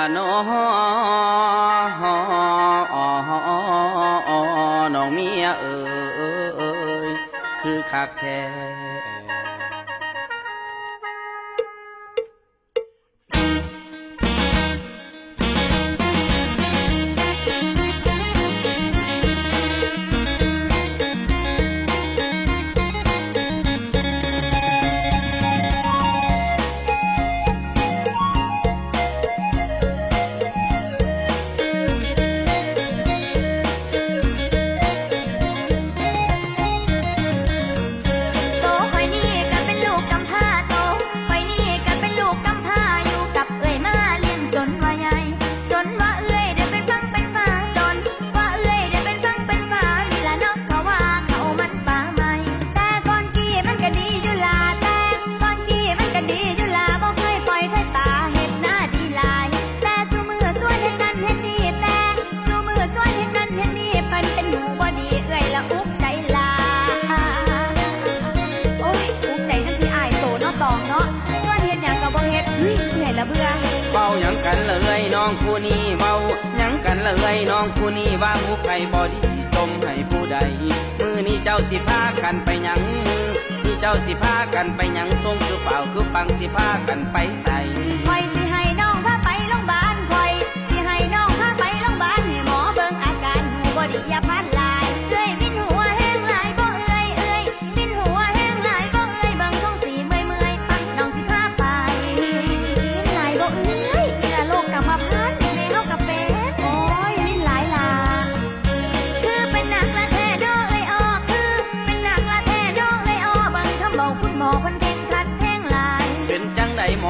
ละน้อน้องเมียเอ๋ยคือคักแท้ เบื่อเบาหยังกันเลยน้องผู้นี้เว้าหยังกันเลยน้องผู้นี้ว่าผู้ใครบอดีจมให้ผู้ใดมือนี้เจ้าสิพากันไปหยังมือนี่เจ้าสิพากันไปหยังทรงคือเปล่าคือปังสิพากันไปใส่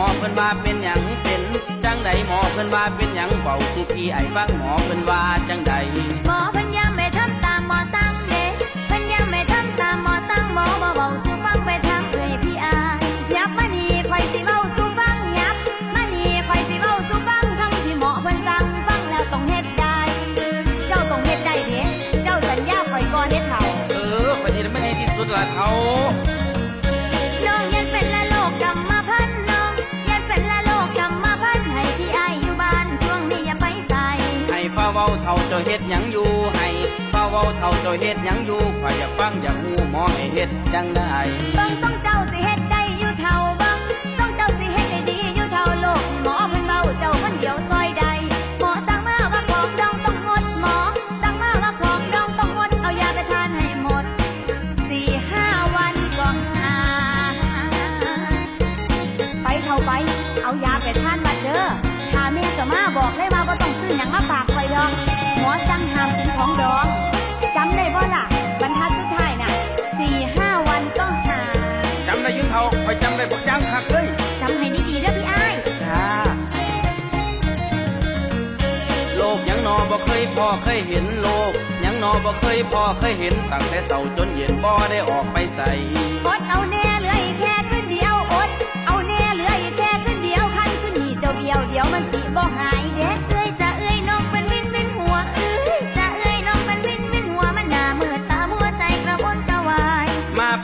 อเพิ่นว่าเป็นหยังเป็นจังใดหมอเพิ่นว่าเป็นหยังเบาสุพี่ไอ้ฟังหมอเพิ่นว่าจังใดหมอเพิ่น ท่าเจ้าเฮ็ดหยังอยู่ให้ฟ้าเว้าเท่าเจ้าเฮ็ดหยังอยู่ข่อยอยากฟังอยากฮู้หมอให้เฮ็ดจังได้เบิ่งต้องเจ้าสิเฮ็ดได้อยู่เท่าเบิ่งต้องเจ้าสิเฮ็ดให้ดีอยู่เท่าโลกหมอเพิ่นเว้าเจ้าคนเดียวซอยใดหมอสั่งมาว่าของดองต้องงดหมอสั่งมาว่าของดองต้องงดเอายาไปทานให้หมดสี่ห้าวันก็หายไปเท่าไปเอายาไปทานบัดเด้อถ้าแม่จะมาบอกเลยว่าบ่ต้องซื้อหยังมาฝาก อกหมอสั่งห้ามกินของดองจำได้บ่ล่ะบรรทัดสุดท้ายน่ะสี่ห้าวันก็หายจำได้อยุ่เท่าข่อยจำได้บักจังคักเลยจำให้ดีๆเด้อพี่อ้ายจ้าโลกยังนอบ่เคยพอเคยเห็นโลกยังนอบ่เคยพอเคยเห็นตั้งแต่เช้าจนเย็นบ่ได้ออกไปใส่อดเอาแน่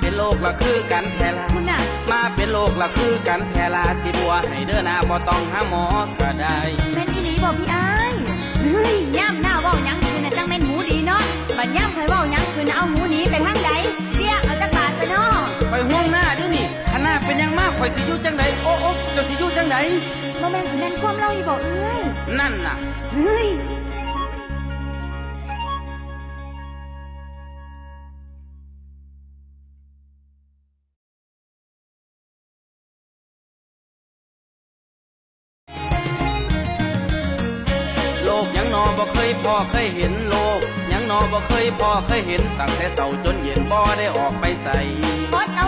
เป็นโลกละคือกันแท้ละคุณน่ะมาเป็นโลกละคือกันแท้ลาสิบัวให้เด้อนาบ่ต้องหาหมอก็ได้แม่นอีหลีบอกพี่อ้ายเฮ้ยย่ำหน้าเว้าหยังคืนน่ะจังแม่นหูดีเนาะบัดย่ำเคยเว้าหยังคืนน่ะเอาหูหนีไปทางใดเตี้ยเอาจักบาทไปเนาะไปห่วงหน้าเดี๋ยวนี้ข้างหน้าเป็นหยังมากข่อยสิอยู่จังไดโอ้โอ้เจ้าสิอยู่จังไดบ่แม่นสิแม่นความเล่าอีบอกเอ้ยนั่นน่ะเฮ้ย นอบ่เคยพ่อเคยเห็นโลก ยังนอบ่เคยพ่อเคยเห็นตั้งแต่เสาจนเย็นบ่ได้ออกไปใส่บ่เอา